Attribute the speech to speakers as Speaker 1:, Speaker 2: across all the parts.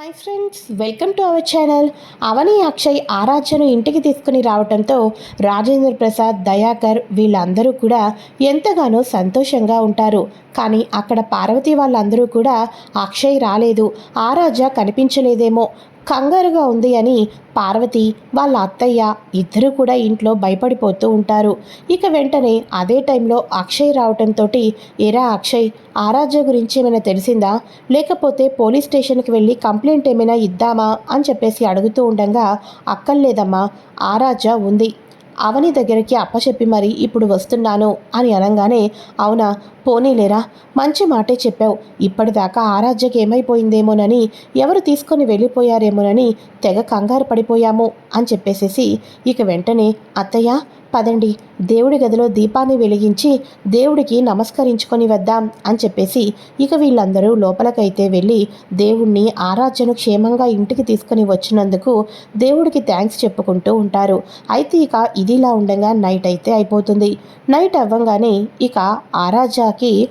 Speaker 1: Hi friends welcome to our channel. Avani Akshay ఆరాధ్యను ఇంటికి తీసుకుని రావడంతో రాజేంద్ర ప్రసాద్ దయాకర్ వీళ్ళందరూ కూడా ఎంతగానో సంతోషంగా ఉంటారు. కానీ అక్కడ పార్వతి వాళ్ళందరూ కూడా అక్షయ్ రాలేదు. ఆరాధ్య కనిపించలేదేమో. కంగారుగా ఉంది అని పార్వతి వాళ్ళ అత్తయ్య ఇద్దరు కూడా ఇంట్లో భయపడిపోతూ ఉంటారు. ఇక వెంటనే అదే టైంలో అక్షయ్ రావటంతో ఎరా అక్షయ్ ఆరాధ్య గురించి ఏమైనా తెలిసిందా? లేకపోతే పోలీస్ స్టేషన్కి వెళ్ళి కంప్లైంట్ ఏమైనా ఇద్దామా? అని చెప్పేసి అడుగుతూ ఉండగా అక్కర్లేదమ్మా ఆరాధ్య ఉంది. అవని దగ్గరికి అప్పచెప్పి మరి ఇప్పుడు వస్తున్నాను అని అనగానే అవునా? పోనీలేరా మంచి మాటే చెప్పావు. ఇప్పటిదాకా ఆరాధ్యకి ఏమైపోయిందేమోనని ఎవరు తీసుకొని వెళ్ళిపోయారేమోనని తెగ కంగారు పడిపోయాము అని చెప్పేసేసి ఇక వెంటనే అత్తయ్య పదండి దేవుడి గదిలో దీపాన్ని వెలిగించి దేవుడికి నమస్కరించుకొని వద్దాం అని చెప్పేసి ఇక వీళ్ళందరూ లోపలకైతే వెళ్ళి దేవుణ్ణి ఆరాధ్యను క్షేమంగా ఇంటికి తీసుకుని వచ్చినందుకు దేవుడికి థ్యాంక్స్ చెప్పుకుంటూ ఉంటారు. అయితే ఇక ఇదిలా ఉండగా నైట్ అయితే అయిపోతుంది. నైట్ అవ్వంగానే ఇక ఆరాధ్యకి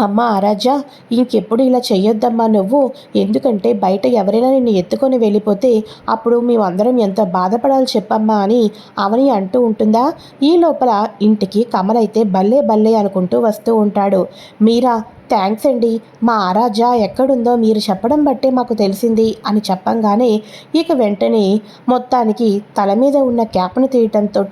Speaker 1: అమ్మ ఆరాధ్య ఇంకెప్పుడు ఇలా చెయ్యొద్దమ్మా నువ్వు. ఎందుకంటే బయట ఎవరైనా నిన్ను ఎత్తుకొని వెళ్ళిపోతే అప్పుడు మేమందరం ఎంత బాధపడాలి చెప్పమ్మా అని అవని అంటూ ఉంటుందా? ఈ లోపల ఇంటికి కమలైతే బల్లే బల్లే అనుకుంటూ వస్తూ ఉంటాడు. మీరా థ్యాంక్స్ అండి. మా ఆరాజా ఎక్కడుందో మీరు చెప్పడం బట్టే మాకు తెలిసింది అని చెప్పంగానే ఇక వెంటనే మొత్తానికి తల మీద ఉన్న క్యాప్ను తీయటంతో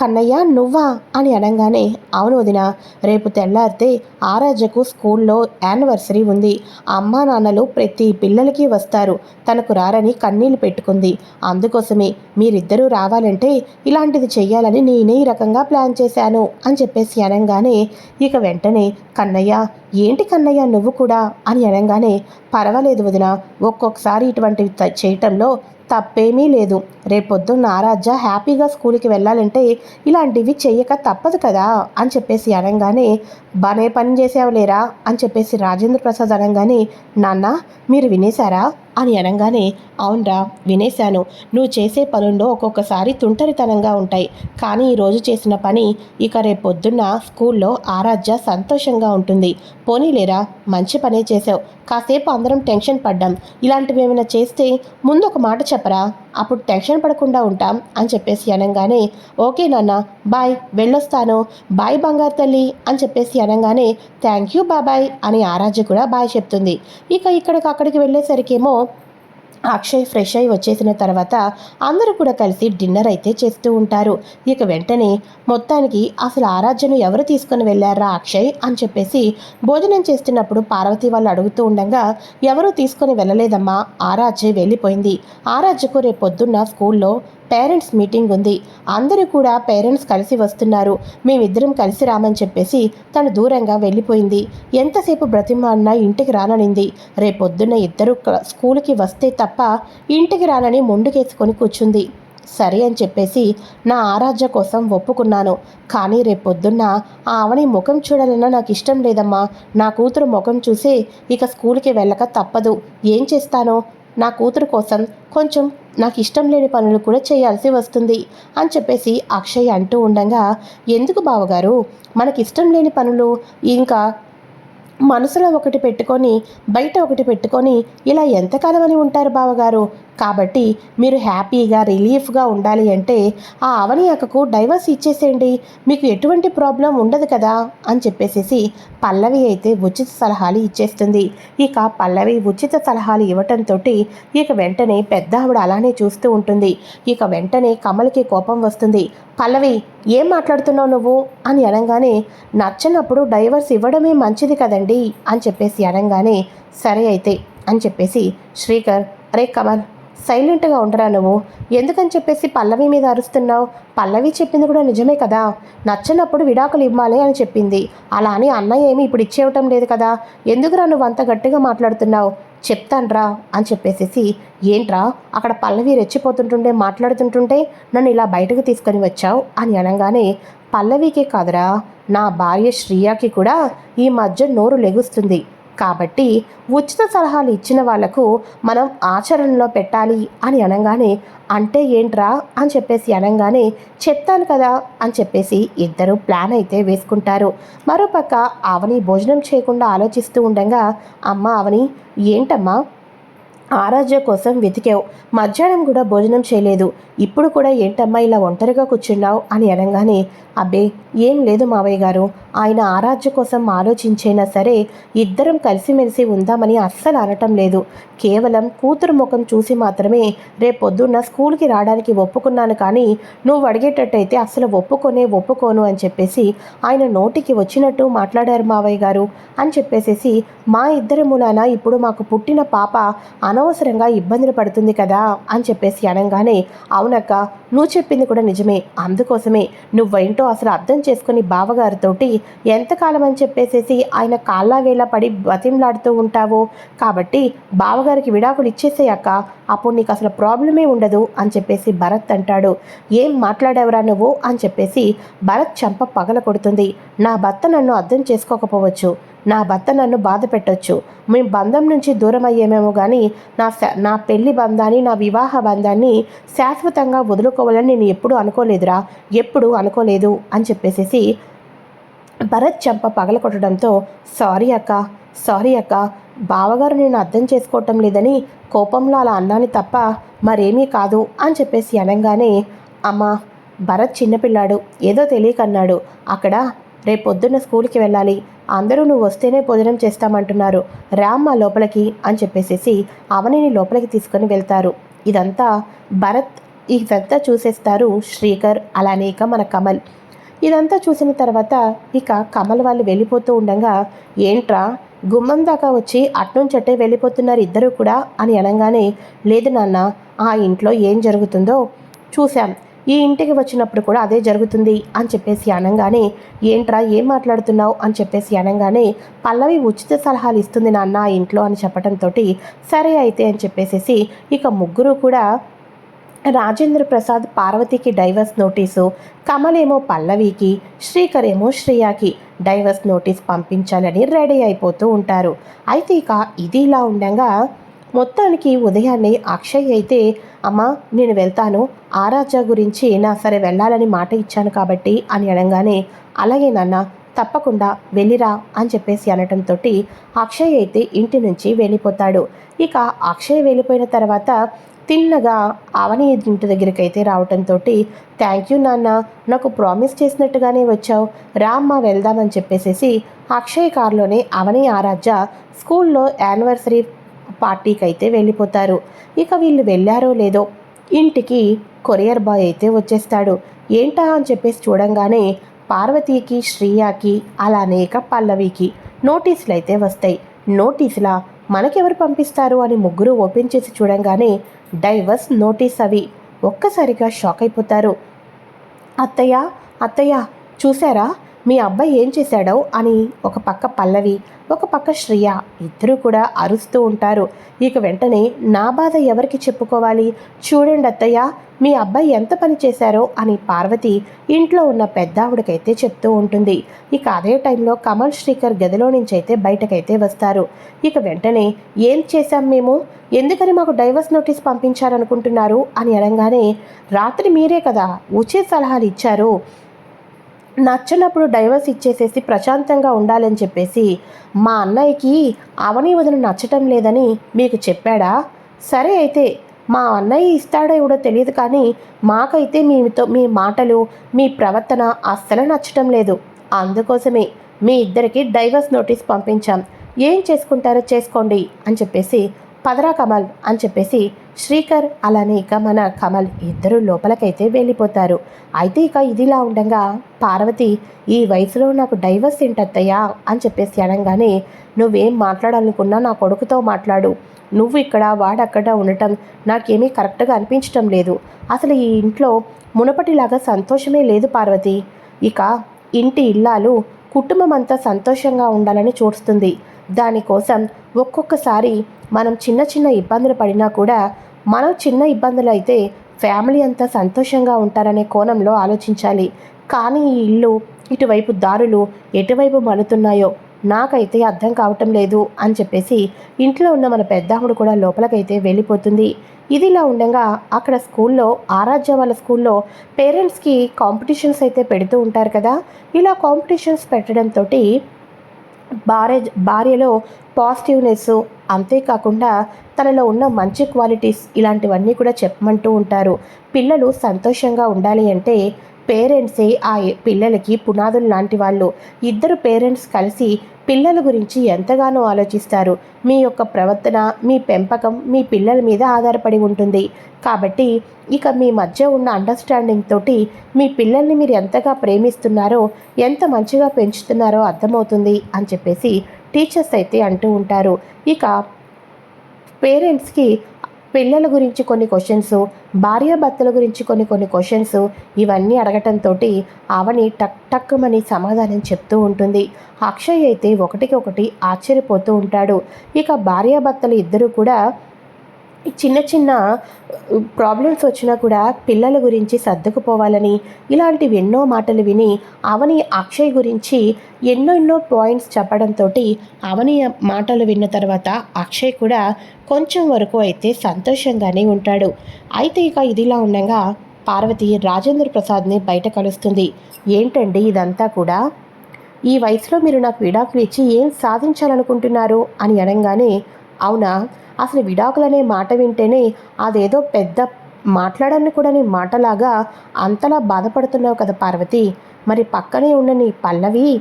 Speaker 1: కన్నయ్య నువ్వా? అని అనగానే అవును వదిన రేపు తెల్లారితే ఆరాజకు స్కూల్లో యానివర్సరీ ఉంది. అమ్మా నాన్నలు ప్రతి పిల్లలకి వస్తారు. తనకు రారని కన్నీళ్ళు పెట్టుకుంది. అందుకోసమే మీరిద్దరూ రావాలంటే ఇలాంటిది చెయ్యాలని నేనే ఈ రకంగా ప్లాన్ చేశాను అని చెప్పేసి అనగానే ఇక వెంటనే కన్నయ్య ఏంటి కన్నయ్య నువ్వు కూడా? అని అనగానే పర్వాలేదు వదిన ఒక్కొక్కసారి ఇటువంటివి చేయటంలో తప్పేమీ లేదు. రేపొద్దున్న ఆరాధ్య హ్యాపీగా స్కూల్కి వెళ్ళాలంటే ఇలాంటివి చెయ్యక తప్పదు కదా అని చెప్పేసి అనగానే బానే పని చేసావులేరా? అని చెప్పేసి రాజేంద్ర ప్రసాద్ అనగానే నాన్న మీరు వినేశారా? అని అనగానే అవునరా వినేశాను. నువ్వు చేసే పనుల్లో ఒక్కొక్కసారి తుంటరితనంగా ఉంటాయి. కానీ ఈరోజు చేసిన పని ఇక రేపొద్దున్న స్కూల్లో ఆరాధ్య సంతోషంగా ఉంటుంది. పోనీలేరా మంచి పనే చేసావు కాసేపు అందరం టెన్షన్ పడ్డాం. ఇలాంటివి ఏమైనా చేస్తే ముందు ఒక మాట చెప్పరా? అప్పుడు టెన్షన్ పడకుండా ఉంటాం అని చెప్పేసి అనగానే ఓకే నాన్న బాయ్ వెళ్ళొస్తాను. బాయ్ బంగారు తల్లి అని చెప్పేసి అనగానే థ్యాంక్ యూ బాబాయ్ అని ఆరాధ్య కూడా బాయ్ చెప్తుంది. ఇక ఇక్కడికి అక్కడికి వెళ్ళేసరికేమో అక్షయ్ ఫ్రెష్ అయి వచ్చేసిన తర్వాత అందరూ కూడా కలిసి డిన్నర్ అయితే చేస్తూ ఉంటారు. ఇక వెంటనే మొత్తానికి అసలు ఆరాధ్యను ఎవరు తీసుకొని వెళ్ళారా అక్షయ్ అని చెప్పేసి భోజనం చేస్తున్నప్పుడు పార్వతి వాళ్ళు అడుగుతూ ఉండగా ఎవరూ తీసుకొని వెళ్ళలేదమ్మా? ఆరాధ్య వెళ్ళిపోయింది. ఆరాధ్యకు రేపు పొద్దున్న స్కూల్లో పేరెంట్స్ మీటింగ్ ఉంది. అందరూ కూడా పేరెంట్స్ కలిసి వస్తున్నారు. మేమిద్దరం కలిసి రామని చెప్పేసి తను దూరంగా వెళ్ళిపోయింది. ఎంతసేపు బ్రతిమాడినా ఇంటికి రాననింది. రేపొద్దున్న ఇద్దరు స్కూల్కి వస్తే తప్ప ఇంటికి రానని మొండుకేసుకొని కూర్చుంది. సరే అని చెప్పేసి నా ఆరాధ్య కోసం ఒప్పుకున్నాను. కానీ రేపొద్దున్న ఆ ముఖం చూడాలన్నా నాకు ఇష్టం లేదమ్మా. నా కూతురు ముఖం చూసి ఇక స్కూల్కి వెళ్ళక తప్పదు. ఏం చేస్తానో నా కూతురు కోసం కొంచెం నాకు ఇష్టం లేని పనులు కూడా చేయాల్సి వస్తుంది అని చెప్పేసి అక్షయ్ అంటూ ఉండగా ఎందుకు బావగారు? మనకి ఇష్టం లేని పనులు ఇంకా మనసులో ఒకటి పెట్టుకొని బయట ఒకటి పెట్టుకొని ఇలా ఎంతకాలం అని ఉంటారు బావగారు? కాబట్టి మీరు హ్యాపీగా రిలీఫ్గా ఉండాలి అంటే ఆ అవని అక్కకు డైవర్స్ ఇచ్చేసేయండి. మీకు ఎటువంటి ప్రాబ్లం ఉండదు కదా అని చెప్పేసేసి పల్లవి అయితే ఉచిత సలహాలు ఇచ్చేస్తుంది. ఇక పల్లవి ఉచిత సలహాలు ఇవ్వటంతో ఇక వెంటనే పెద్ద ఆవిడ అలానే చూస్తూ ఉంటుంది. ఇక వెంటనే కమల్కి కోపం వస్తుంది. పల్లవి ఏం మాట్లాడుతున్నావు నువ్వు? అని అనగానే నచ్చనప్పుడు డైవర్స్ ఇవ్వడమే మంచిది కదండి అని చెప్పేసి అనగానే సరే అయితే అని చెప్పేసి శ్రీకర్ అరే కమల్ సైలెంట్గా ఉండరా నువ్వు? ఎందుకని చెప్పేసి పల్లవి మీద అరుస్తున్నావు? పల్లవి చెప్పింది కూడా నిజమే కదా? నచ్చనప్పుడు విడాకులు ఇవ్వాలి అని చెప్పింది. అలా అని అన్నయ్య ఏమి ఇప్పుడు ఇచ్చేయటం లేదు కదా? ఎందుకురా నువ్వు అంత గట్టిగా మాట్లాడుతున్నావు? చెప్తాన్రా అని చెప్పేసేసి ఏంట్రా? అక్కడ పల్లవి రెచ్చిపోతుంటుండే మాట్లాడుతుంటుంటే నన్ను ఇలా బయటకు తీసుకొని వచ్చావు? అని అనగానే పల్లవికే కాదురా. నా భార్య శ్రీయాకి కూడా ఈ మధ్య నోరు లెగుస్తుంది. కాబట్టి ఉచిత సలహాలు ఇచ్చిన వాళ్ళకు మనం ఆచరణలో పెట్టాలి అని అనగానే అంటే ఏంట్రా అని చెప్పేసి అనగానే చెప్తాను కదా అని చెప్పేసి ఇద్దరు ప్లాన్ అయితే వేసుకుంటారు. మరోపక్క అవని భోజనం చేయకుండా ఆలోచిస్తూ ఉండగా అమ్మ అవని ఏంటమ్మా? ఆరాధ్య కోసం వెతికావు. మధ్యాహ్నం కూడా భోజనం చేయలేదు. ఇప్పుడు కూడా ఏంటమ్మా ఇలా ఒంటరిగా కూర్చున్నావు అని అనగానే అబ్బే ఏం లేదు మావయ్య గారు. ఆయన ఆరాధ్య కోసం ఆలోచించైనా సరే ఇద్దరం కలిసిమెలిసి ఉందామని అస్సలు అనటం లేదు. కేవలం కూతురు ముఖం చూసి మాత్రమే రేపొద్దున్న స్కూల్కి రావడానికి ఒప్పుకున్నాను కానీ నువ్వు అడిగేటట్టయితే అస్సలు ఒప్పుకొనే ఒప్పుకోను అని చెప్పేసి ఆయన నోటికి వచ్చినట్టు మాట్లాడారు మావయ్య గారు అని చెప్పేసేసి మా ఇద్దరి మూలాన ఇప్పుడు మాకు పుట్టిన పాప అనవసరంగా ఇబ్బందులు పడుతుంది కదా అని చెప్పేసి అనగానే అవునక్క నువ్వు చెప్పింది కూడా నిజమే. అందుకోసమే నువ్వేంటో అసలు అర్థం చేసుకుని బావగారితోటి ఎంతకాలం అని చెప్పేసేసి ఆయన కాళ్ళ వేళ పడి బతింలాడుతూ ఉంటావు? కాబట్టి బావగారికి విడాకులు ఇచ్చేసేయక్క అప్పుడు నీకు అసలు ప్రాబ్లమే ఉండదు అని చెప్పేసి భరత్ అంటాడు. ఏం మాట్లాడేవరా నువ్వు? అని చెప్పేసి భరత్ చంప పగల కొడుతుంది. నా భర్త నన్ను అర్థం చేసుకోకపోవచ్చు. నా భర్త నన్ను బాధ పెట్టొచ్చు. మేము బంధం నుంచి దూరం అయ్యేమేమో కానీ నా నా పెళ్ళి బంధాన్ని నా వివాహ బంధాన్ని శాశ్వతంగా వదులుకోవాలని నేను ఎప్పుడూ అనుకోలేదురా. ఎప్పుడు అనుకోలేదు అని చెప్పేసేసి భరత్ చెంప పగల కొట్టడంతో సారీ అక్క సారీ అక్క. బావగారు నేను అర్థం చేసుకోవటం లేదని కోపంలో అలా అన్నాను తప్ప మరేమీ కాదు అని చెప్పేసి అనగానే అమ్మా భరత్ చిన్నపిల్లాడు. ఏదో తెలియకన్నాడు. అక్కడ రేపొద్దున్న స్కూల్కి వెళ్ళాలి. అందరూ నువ్వు వస్తేనే భోజనం చేస్తామంటున్నారు. రామ్మ లోపలికి అని చెప్పేసేసి అవనిని లోపలికి తీసుకొని వెళ్తారు. ఇదంతా భరత్ ఇదంతా చూసేస్తారు శ్రీకర్ అలానే ఇక మన కమల్. ఇదంతా చూసిన తర్వాత ఇక కమల్ వాళ్ళు వెళ్ళిపోతూ ఉండగా ఏంట్రా గుమ్మం దాకా వచ్చి అట్నుంచట్టే వెళ్ళిపోతున్నారు ఇద్దరు కూడా? అని అనగానే లేదు నాన్న ఆ ఇంట్లో ఏం జరుగుతుందో చూశాం. ఈ ఇంటికి వచ్చినప్పుడు కూడా అదే జరుగుతుంది అని చెప్పేసి అనగానే ఏంట్రా ఏం మాట్లాడుతున్నావు? అని చెప్పేసి అనగానే పల్లవి ఉచిత సలహాలు ఇస్తుంది నాన్న ఇంట్లో అని చెప్పడంతో సరే అయితే అని చెప్పేసేసి ఇక ముగ్గురు కూడా రాజేంద్ర ప్రసాద్ పార్వతికి డైవర్స్ నోటీసు కమలేమో పల్లవికి శ్రీకర్ ఏమో శ్రేయాకి డైవర్స్ నోటీస్ పంపించాలని రెడీ అయిపోతూ ఉంటారు. అయితే ఇక ఇది ఇలా ఉండగా మొత్తానికి ఉదయాన్నే అక్షయ్ అయితే అమ్మా నేను వెళ్తాను. ఆరాజా గురించి నా సరే వెళ్ళాలని మాట ఇచ్చాను కాబట్టి అని అనగానే అలాగే నాన్న తప్పకుండా వెళ్ళిరా అని చెప్పేసి అనటంతో అక్షయ్ అయితే ఇంటి నుంచి వెళ్ళిపోతాడు. ఇక అక్షయ్ వెళ్ళిపోయిన తర్వాత తిన్నగా అవని ఇంటి దగ్గరికి అయితే రావటంతో థ్యాంక్ యూ నాన్న నాకు ప్రామిస్ చేసినట్టుగానే వచ్చావు. రామ్మ వెళ్దామని చెప్పేసేసి అక్షయ్ కారులోనే అవని ఆరాధ్య స్కూల్లో యానివర్సరీ పార్టీకి అయితే వెళ్ళిపోతారు. ఇక వీళ్ళు వెళ్ళారో లేదో ఇంటికి కొరియర్ బాయ్ అయితే వచ్చేస్తాడు. ఏంటా అని చెప్పేసి చూడంగానే పార్వతీకి శ్రీయాకి అలానే ఇక పల్లవికి నోటీసులు అయితే వస్తాయి. నోటీసులా? మనకెవరు పంపిస్తారు? అని ముగ్గురు ఓపెన్ చేసి చూడంగానే డైవర్స్ నోటీస్ అవి. ఒక్కసారిగా షాక్ అయిపోతారు. అత్తయ్య అత్తయ్య చూసారా మీ అబ్బాయి ఏం చేశాడో అని ఒక పక్క పల్లవి ఒక పక్క శ్రియ ఇద్దరూ కూడా అరుస్తూ ఉంటారు. ఇక వెంటనే నా బాధ ఎవరికి చెప్పుకోవాలి? చూడండి అత్తయ్య మీ అబ్బాయి ఎంత పని చేశారో అని పార్వతి ఇంట్లో ఉన్న పెద్ద ఆవిడకైతే చెప్తూ ఉంటుంది. ఇక అదే టైంలో కమల్ శ్రీకర్ గదిలో నుంచి అయితే బయటకైతే వస్తారు. ఇక వెంటనే ఏం చేశాం మేము? ఎందుకని మాకు డైవర్స్ నోటీస్ పంపించారనుకుంటున్నారు? అని అనగానే రాత్రి మీరే కదా ఉచిత సలహాలు ఇచ్చారు. నచ్చినప్పుడు డైవర్స్ ఇచ్చేసేసి ప్రశాంతంగా ఉండాలని చెప్పేసి మా అన్నయ్యకి అవని వదిన నచ్చటం లేదని మీకు చెప్పాడా? సరే అయితే మా అన్నయ్య ఇస్తాడో ఇవ్వడో తెలియదు కానీ మాకైతే మీతో మీ మాటలు మీ ప్రవర్తన అస్సలు నచ్చటం లేదు. అందుకోసమే మీ ఇద్దరికి డైవర్స్ నోటీస్ పంపించాం. ఏం చేసుకుంటారో చేసుకోండి అని చెప్పేసి పదరా కమల్ అని చెప్పేసి శ్రీకర్ అలానే ఇక మన కమల్ ఇద్దరు లోపలికైతే వెళ్ళిపోతారు. అయితే ఇక ఇదిలా ఉండగా పార్వతి ఈ వయసులో నాకు డైవర్స్ ఏంటత్తయ్యా? అని చెప్పేసి అనగానే నువ్వేం మాట్లాడాలనుకున్నా నా కొడుకుతో మాట్లాడు. నువ్వు ఇక్కడ వాడక్కడ ఉండటం నాకేమీ కరెక్ట్గా అనిపించటం లేదు. అసలు ఈ ఇంట్లో మునపటిలాగా సంతోషమే లేదు పార్వతి. ఇక ఇంటి ఇల్లాలు కుటుంబం అంతా సంతోషంగా ఉండాలని చూస్తుంది. దానికోసం ఒక్కొక్కసారి మనం చిన్న చిన్న ఇబ్బందులు పడినా కూడా మనం చిన్న ఇబ్బందులు అయితే ఫ్యామిలీ అంతా సంతోషంగా ఉంటారనే కోణంలో ఆలోచించాలి. కానీ ఈ ఇల్లు ఇటువైపు దారులు ఎటువైపు మలుతున్నాయో నాకైతే అర్థం కావటం లేదు అని చెప్పేసి ఇంట్లో ఉన్న మన పెద్దాముడు కూడా లోపలికైతే వెళ్ళిపోతుంది. ఇదిలా ఉండగా అక్కడ స్కూల్లో ఆరాధ్య వాళ్ళ స్కూల్లో పేరెంట్స్కి కాంపిటీషన్స్ అయితే పెడుతూ ఉంటారు కదా. ఇలా కాంపిటీషన్స్ పెట్టడంతో భార్య భార్యలో పాజిటివ్నెస్ అంతేకాకుండా తనలో ఉన్న మంచి క్వాలిటీస్ ఇలాంటివన్నీ కూడా చెప్పమంటూ ఉంటారు. పిల్లలు సంతోషంగా ఉండాలి అంటే పేరెంట్సే ఆ పిల్లలకి పునాదులు లాంటి వాళ్ళు. ఇద్దరు పేరెంట్స్ కలిసి పిల్లల గురించి ఎంతగానో ఆలోచిస్తారు. మీ యొక్క ప్రవర్తన మీ పెంపకం మీ పిల్లల మీద ఆధారపడి ఉంటుంది. కాబట్టి ఇక మీ మధ్య ఉన్న అండర్స్టాండింగ్ తోటి మీ పిల్లల్ని మీరు ఎంతగా ప్రేమిస్తున్నారో ఎంత మంచిగా పెంచుతున్నారో అర్థమవుతుంది అని చెప్పేసి టీచర్స్ అయితే అంటూ ఉంటారు. ఇక పేరెంట్స్కి పిల్లల గురించి కొన్ని క్వశ్చన్స్ భార్యాభర్తల గురించి కొన్ని కొన్ని క్వశ్చన్స్ ఇవన్నీ అడగటంతో అవని టక్ టక్కుమని సమాధానం చెప్తూ ఉంటుంది. అక్షయ్ అయితే ఒకటికి ఒకటి ఆశ్చర్యపోతూ ఉంటాడు. ఇక భార్యాభర్తలు ఇద్దరూ కూడా చిన్న చిన్న ప్రాబ్లమ్స్ వచ్చినా కూడా పిల్లల గురించి సర్దుకుపోవాలని ఇలాంటివి ఎన్నో మాటలు విని అవని అక్షయ్ గురించి ఎన్నో ఎన్నో పాయింట్స్ చెప్పడంతో అవని మాటలు విన్న తర్వాత అక్షయ్ కూడా కొంచెం వరకు అయితే సంతోషంగానే ఉంటాడు. అయితే ఇక ఇదిలా ఉండగా పార్వతి రాజేంద్ర ప్రసాద్ని బయట కలుస్తుంది. ఏంటండి ఇదంతా కూడా? ఈ వయసులో మీరు నాకు విడాకులు ఇచ్చి ఏం సాధించాలనుకుంటున్నారు? అని అనగానే అవునా? అసలు విడాకులనే మాట వింటేనే అదేదో పెద్ద మాట్లాడాన్ని కూడా నీ మాటలాగా అంతలా బాధపడుతున్నావు కదా పార్వతి. మరి పక్కనే ఉన్న నీ పల్లవి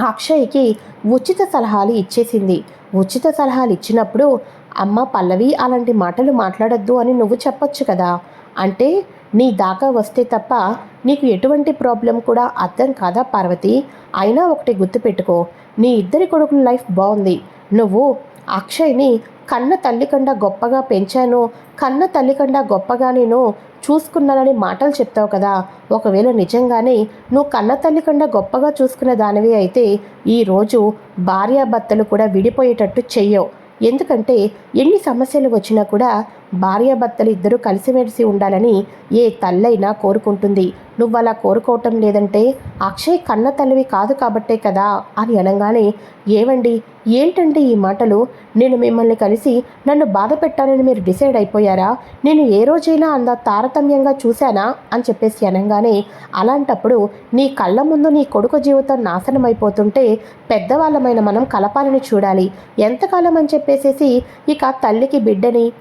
Speaker 1: అక్షయ్కి ఉచిత సలహాలు ఇచ్చేసింది. ఉచిత సలహాలు ఇచ్చినప్పుడు అమ్మ పల్లవి అలాంటి మాటలు మాట్లాడొద్దు అని నువ్వు చెప్పొచ్చు కదా. అంటే నీ దాకా వస్తే తప్ప నీకు ఎటువంటి ప్రాబ్లం కూడా అర్థం కాదా పార్వతి? అయినా ఒకటి గుర్తుపెట్టుకో. నీ ఇద్దరి కొడుకుల లైఫ్ బాగుంది. నువ్వు అక్షయ్ని కన్న తల్లి కన్నా గొప్పగా పెంచాను కన్న తల్లి కన్నా గొప్పగా నేను చూసుకున్నానని మాటలు చెప్తావు కదా. ఒకవేళ నిజంగానే నువ్వు కన్న తల్లి కన్నా గొప్పగా చూసుకున్న దానివి అయితే ఈరోజు భార్యాభర్తలు కూడా విడిపోయేటట్టు చెయ్యవు. ఎందుకంటే ఎన్ని సమస్యలు వచ్చినా కూడా భార్యాభర్తలు ఇద్దరూ కలిసిమెలిసి ఉండాలని ఏ తల్లైనా కోరుకుంటుంది. నువ్వు అలా కోరుకోవటం లేదంటే అక్షయ్ కన్న తల్లివి కాదు కాబట్టే కదా అని అనగానే ఏవండి? ఏంటంటే ఈ మాటలు? నేను మిమ్మల్ని కలిసి నన్ను బాధ పెట్టాలని మీరు డిసైడ్ అయిపోయారా? నేను ఏ రోజైనా అంద తారతమ్యంగా చూశానా? అని చెప్పేసి అనగానే అలాంటప్పుడు నీ కళ్ళ ముందు నీ కొడుకు జీవితం నాశనం అయిపోతుంటే పెద్దవాళ్ళమైన మనం కలపాలని చూడాలి. ఎంతకాలం? అని చెప్పేసేసి ఇక తల్లికి బిడ్డని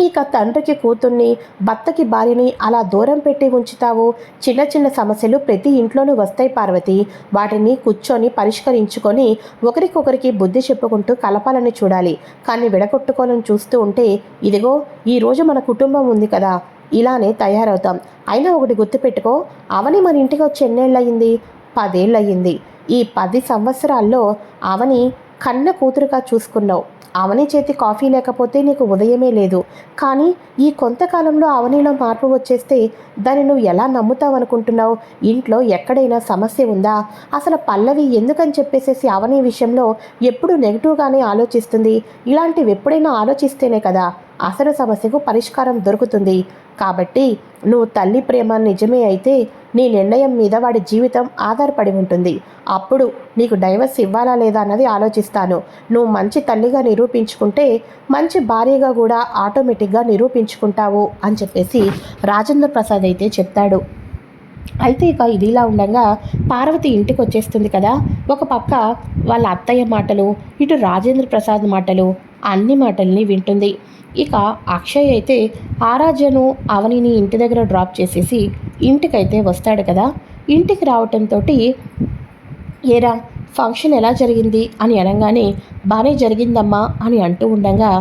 Speaker 1: ఇక తండ్రికి కూతుర్ని భర్తకి భార్యని అలా దూరం పెట్టి ఉంచుతావు? చిన్న చిన్న సమస్యలు ప్రతి ఇంట్లోనూ వస్తాయి పార్వతి. వాటిని కూర్చొని పరిష్కరించుకొని ఒకరికొకరికి బుద్ధి చెప్పుకుంటూ కలపాలని చూడాలి. కానీ విడగొట్టుకోవాలని చూస్తూ ఉంటే ఇదిగో ఈరోజు మన కుటుంబం ఉంది కదా ఇలానే తయారవుతాం. అయినా ఒకటి గుర్తుపెట్టుకో అవని మన ఇంటికి వచ్చి ఎన్నేళ్ళయింది? పదేళ్ళయింది. ఈ పది సంవత్సరాల్లో అవని కన్న కూతురుగా చూసుకున్నావు. అవని చేతి కాఫీ లేకపోతే నీకు ఉదయమే లేదు. కానీ ఈ కొంతకాలంలో అవనిలో మార్పు వచ్చేస్తే దాన్ని నువ్వు ఎలా నమ్ముతావనుకుంటున్నావు? ఇంట్లో ఎక్కడైనా సమస్య ఉందా? అసలు పల్లవి ఎందుకని చెప్పేసేసి అవని విషయంలో ఎప్పుడు నెగిటివ్గానే ఆలోచిస్తుంది. ఇలాంటివి ఎప్పుడైనా ఆలోచిస్తేనే కదా. అసలు సమస్యకు పరిష్కారం దొరుకుతుంది. కాబట్టి నువ్వు తల్లి ప్రేమ నిజమే అయితే నీ నిర్ణయం మీద వాడి జీవితం ఆధారపడి ఉంటుంది. అప్పుడు నీకు డైవర్స్ ఇవ్వాలా లేదా అన్నది ఆలోచిస్తాను. నువ్వు మంచి తల్లిగా నిరూపించుకుంటే మంచి భార్యగా కూడా ఆటోమేటిక్గా నిరూపించుకుంటావు అని చెప్పేసి రాజేంద్ర ప్రసాద్ అయితే చెప్తాడు. అయితే ఇక ఇది ఇలా ఉండగా పార్వతి ఇంటికి వచ్చేస్తుంది కదా. ఒక పక్క వాళ్ళ అత్తయ్య మాటలు ఇటు రాజేంద్ర ప్రసాద్ మాటలు అన్ని మాటల్ని వింటుంది. ఇక అక్షయ్ అయితే ఆరాధ్యను అవనిని ఇంటి దగ్గర డ్రాప్ చేసేసి ఇంటికైతే వస్తాడు కదా. ఇంటికి రావటంతో ఏరా ఫంక్షన్ ఎలా జరిగింది అని అనగానే బాగానే జరిగిందమ్మా అని అంటూ ఉండగా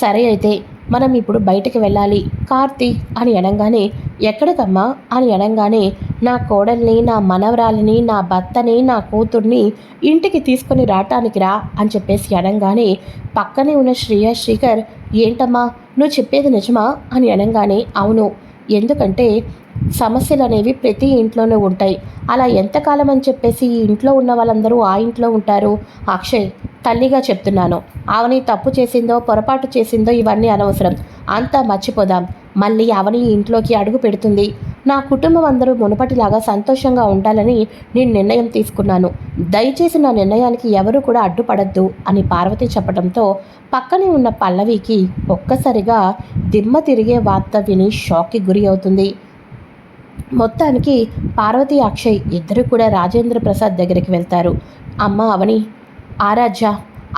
Speaker 1: సరే అయితే మనం ఇప్పుడు బయటకు వెళ్ళాలి. కార్తీ అని అనగానే ఎక్కడికమ్మా? అని అనగానే నా కోడల్ని నా మనవరాలిని నా భర్తని నా కూతుర్ని ఇంటికి తీసుకొని రావటానికి రా అని చెప్పేసి అనగానే పక్కనే ఉన్న శ్రీయ శ్రీకర్ ఏంటమ్మా? నువ్వు చెప్పేది నిజమా? అని అనగానే అవును. ఎందుకంటే సమస్యలు అనేవి ప్రతి ఇంట్లోనే ఉంటాయి. అలా ఎంతకాలం అని చెప్పేసి ఈ ఇంట్లో ఉన్న వాళ్ళందరూ ఆ ఇంట్లో ఉంటారు? అక్షయ్ తల్లిగా చెప్తున్నాను. ఆవని తప్పు చేసిందో పొరపాటు చేసిందో ఇవన్నీ అనవసరం. అంతా మర్చిపోదాం. మళ్ళీ అవని ఇంట్లోకి అడుగు పెడుతుంది. నా కుటుంబం అందరూ మునుపటిలాగా సంతోషంగా ఉండాలని నేను నిర్ణయం తీసుకున్నాను. దయచేసి నా నిర్ణయానికి ఎవరు కూడా అడ్డుపడద్దు అని పార్వతి చెప్పడంతో పక్కనే ఉన్న పల్లవికి ఒక్కసారిగా దిమ్మ తిరిగే వార్త విని షాక్కి గురి అవుతుంది. మొత్తానికి పార్వతి అక్షయ్ ఇద్దరు కూడా రాజేంద్ర ప్రసాద్ దగ్గరికి వెళ్తారు. అమ్మ అవని ఆరాధ్య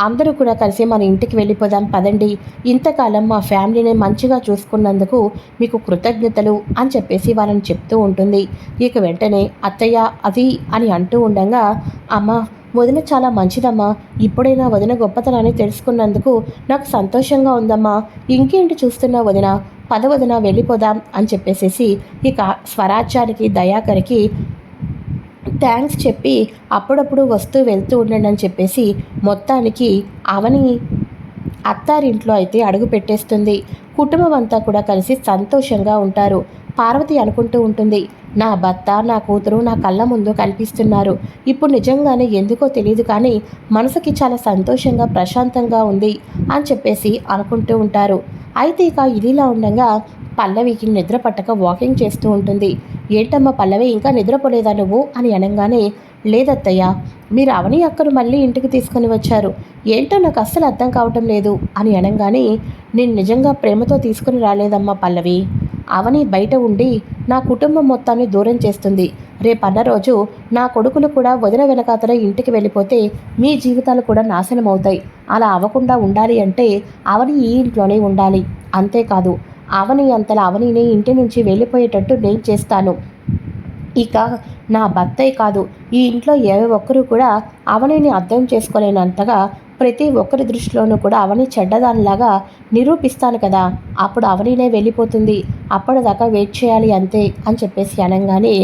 Speaker 1: అందరూ కూడా కలిసి మన ఇంటికి వెళ్ళిపోదాం పదండి. ఇంతకాలం మా ఫ్యామిలీని మంచిగా చూసుకున్నందుకు మీకు కృతజ్ఞతలు అని చెప్పేసి వాళ్ళని చెప్తూ ఉంటుంది. ఇక వెంటనే అత్తయ్య అది అని అంటూ ఉండగా అమ్మ వదిన చాలా మంచిదమ్మా. ఇప్పుడైనా వదిన గొప్పతనాన్ని తెలుసుకున్నందుకు నాకు సంతోషంగా ఉందమ్మా. ఇంకేంటి చూస్తున్నా వదిన? పద వదిన వెళ్ళిపోదాం అని చెప్పేసేసి ఇక స్వరాజ్యానికి దయాకరికి థ్యాంక్స్ చెప్పి అప్పుడప్పుడు వస్తూ వెళ్తూ ఉండండి అని చెప్పేసి మొత్తానికి అవని అత్తారింట్లో అయితే అడుగు పెట్టేస్తుంది. కుటుంబం అంతా కూడా కలిసి సంతోషంగా ఉంటారు. పార్వతి అనుకుంటూ ఉంటుంది నా భర్త నా కూతురు నా కళ్ళ ముందు కనిపిస్తున్నారు ఇప్పుడు నిజంగానే ఎందుకో తెలియదు కానీ మనసుకి చాలా సంతోషంగా ప్రశాంతంగా ఉంది అని చెప్పేసి అనుకుంటూ ఉంటారు. అయితే ఇక ఇదిలా ఉండగా పల్లవికి నిద్ర పట్టక వాకింగ్ చేస్తూ ఉంటుంది. ఏంటమ్మా పల్లవి ఇంకా నిద్రపోలేదా నువ్వు? అని అనగానే లేదత్తయ్య మీరు అవని అక్కను మళ్ళీ ఇంటికి తీసుకొని వచ్చారు. ఏంటో నాకు అస్సలు అర్థం కావటం లేదు అని అనగానే నేను నిజంగా ప్రేమతో తీసుకుని రాలేదమ్మా పల్లవి. అవని బయట ఉండి నా కుటుంబం మొత్తాన్ని దూరం చేస్తుంది. రేపన్న రోజు నా కొడుకులు కూడా వదిన వెనకాతల ఇంటికి వెళ్ళిపోతే మీ జీవితాలు కూడా నాశనం అవుతాయి. అలా అవ్వకుండా ఉండాలి అంటే అవని ఈ ఇంట్లోనే ఉండాలి. అంతేకాదు అవని అంతలా అవనిని ఇంటి నుంచి వెళ్ళిపోయేటట్టు నేను చేస్తాను. ఇక నా భర్తే కాదు ఈ ఇంట్లో ఏ ఒక్కరు కూడా అవనిని అర్థం చేసుకోలేనంతగా ప్రతి ఒక్కరి దృష్టిలోనూ కూడా అవని చెడ్డదానిలాగా నిరూపిస్తాను కదా అప్పుడు అవనినే వెళ్ళిపోతుంది. అప్పటిదాకా వెయిట్ చేయాలి అంతే అని చెప్పేసి అనగానే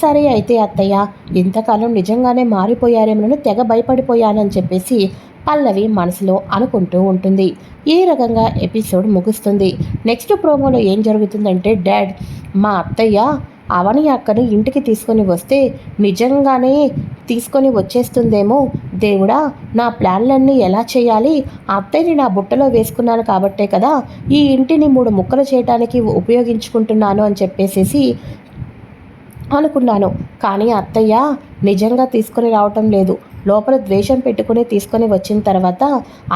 Speaker 1: సరే అయితే అత్తయ్య ఇంతకాలం నిజంగానే మారిపోయారేమోనని తెగ భయపడిపోయానని చెప్పేసి పల్లవి మనసులో అనుకుంటూ ఉంటుంది. ఈ రకంగా ఎపిసోడ్ ముగుస్తుంది. నెక్స్ట్ ప్రోమోలో ఏం జరుగుతుందంటే డాడ్ మా అత్తయ్య అవని అక్కని ఇంటికి తీసుకొని వస్తే నిజంగానే తీసుకొని వచ్చేస్తుందేమో. దేవుడా నా ప్లాన్లన్నీ ఎలా చేయాలి? అత్తయ్యని నా బుట్టలో వేసుకున్నాను కాబట్టే కదా ఈ ఇంటిని మూడు ముక్కలు చేయడానికి ఉపయోగించుకుంటున్నాను అని చెప్పేసేసి అనుకున్నాను. కానీ అత్తయ్య నిజంగా తీసుకొని రావటం లేదు. లోపల ద్వేషం పెట్టుకుని తీసుకొని వచ్చిన తర్వాత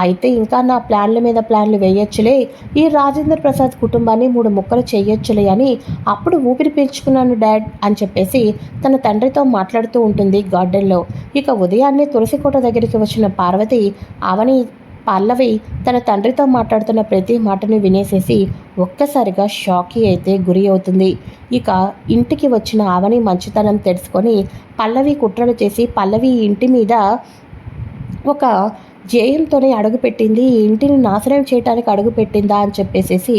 Speaker 1: అయితే ఇంకా నా ప్లాన్ల మీద ప్లాన్లు వేయొచ్చులే. ఈ రాజేంద్ర ప్రసాద్ కుటుంబాన్ని మూడు ముక్కలు చేయొచ్చులే అని అప్పుడు ఊపిరి పీల్చుకున్నాను డాడ్ అని చెప్పేసి తన తండ్రితో మాట్లాడుతూ ఉంటుంది గార్డెన్లో. ఇక ఉదయాన్నే తులసికోట దగ్గరికి వచ్చిన పార్వతి అవని పల్లవి తన తండ్రితో మాట్లాడుతున్న ప్రతి మాటను వినేసేసి ఒక్కసారిగా షాక్కి అయితే గురి అవుతుంది. ఇక ఇంటికి వచ్చిన ఆవని మంచితనం తెలుసుకొని పల్లవి కుట్రలు చేసి పల్లవి ఇంటి మీద ఒక జయంతోనే అడుగుపెట్టింది. ఈ ఇంటిని నాశనం చేయడానికి అడుగుపెట్టిందా అని చెప్పేసేసి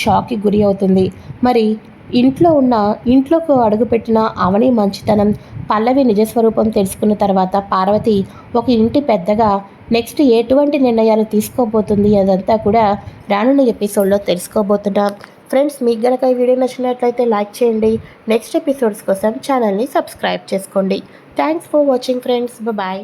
Speaker 1: షాక్కి గురి అవుతుంది. మరి ఇంట్లో ఉన్న ఇంట్లోకి అడుగుపెట్టిన అవని మంచితనం పల్లవి నిజస్వరూపం తెలుసుకున్న తర్వాత పార్వతి ఒక ఇంటి పెద్దగా నెక్స్ట్ ఎటువంటి నిర్ణయాలు తీసుకోబోతుంది అదంతా కూడా రానున్న ఎపిసోడ్లో తెలుసుకోబోతున్నాం. ఫ్రెండ్స్ మీకు గనక ఈ వీడియో నచ్చినట్లయితే లైక్ చేయండి. నెక్స్ట్ ఎపిసోడ్స్ కోసం ఛానల్ని సబ్స్క్రైబ్ చేసుకోండి. Thanks for watching friends. Bye